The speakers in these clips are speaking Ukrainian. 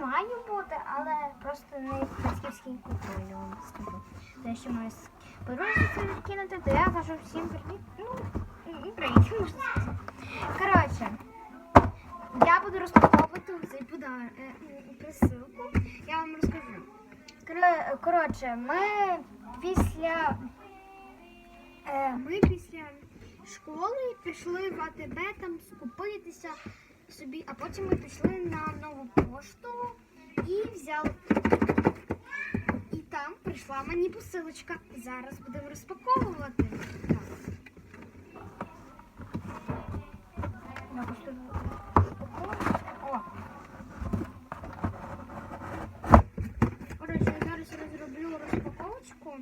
має бути, але просто не в батьківській культурі, скажу. Те, що ми подружці відкинути, то я кажу всім привіт. Ну, привіт, можна сказати. Коротше, я буду розпаковувати цей подарунок е, присилку. Я вам розкажу. Коротше, ми після е, ми після школи пішли в АТБ там скупитися собі, а потім ми пішли на нову пошту і взяли. І там прийшла мені посилочка. Зараз будемо розпаковувати. О. Коротше, я зараз розроблю розпаковочку.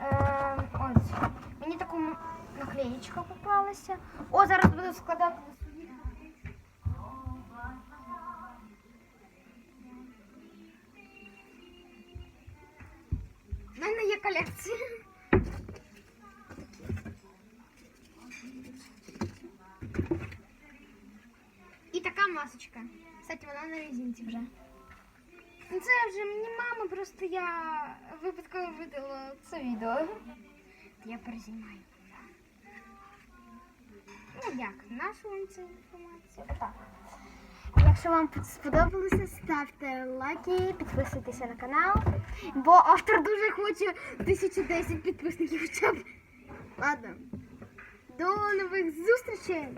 Е, ось. Мені таку м- наклеєчка попалася. О, зараз буду складати У мене є колекція. І така масочка. Кстати, вона на резинці вже. Ну, Це вже мені мама, просто я випадково видала це відео. Я перезнімаю. Ну як, нашу інформацію. Отак. Якщо вам сподобалося, ставте лайки, підписуйтеся на канал. Бо автор дуже хоче 1010 підписників хоча б. Ладно. До нових зустрічей!